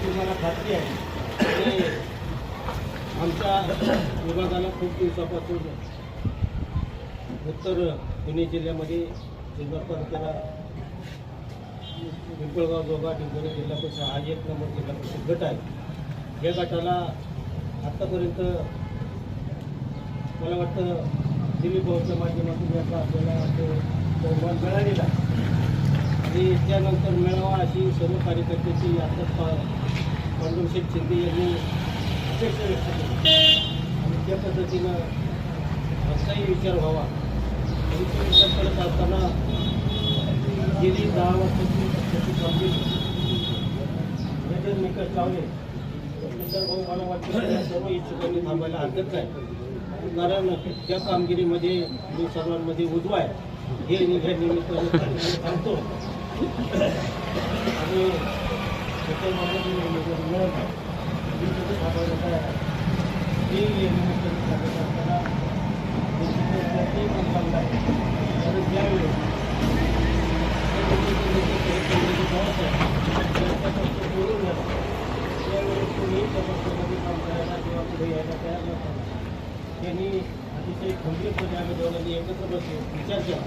याची मला खात्री आहे. आमच्या विभागाला खूप दिवसापासून उत्तर पुणे जिल्ह्यामध्ये जिल्हा तालुक्याला पिंपळगाव जोगा डिंगोली जिल्हा परिषद हा एक नंबर जिल्हा परिषद गट आहे. या गटाला आत्तापर्यंत मला वाटतं दिलीप भाऊच्या माध्यमातून याचा आपल्याला तो बहुमान मिळालेला आहे आणि त्यानंतर मिळावा अशी सर्व कार्यकर्त्याची आता पांडुरशेठ शिंदे यांनी अपेक्षा व्यक्त केली. आणि त्या पद्धतीनं असाही विचार व्हावा. त्यांचा विचार करत असताना गेली दहा वर्षाची त्याची कामगिरी. निकष लावले तर भाऊ मला वाटतं सर्व इच्छुकांनी थांबायला हरकत नाही. कारण त्या कामगिरीमध्ये मी सर्वांमध्ये उजवा आहे. हे निघ्या निमित्तानं सांगतो. आणि त्यावेळेस काम करायला किंवा यायला तयार त्यांनी अतिशय खंबीरपणे आम्ही दोघांनी एकत्र बसून विचार केला.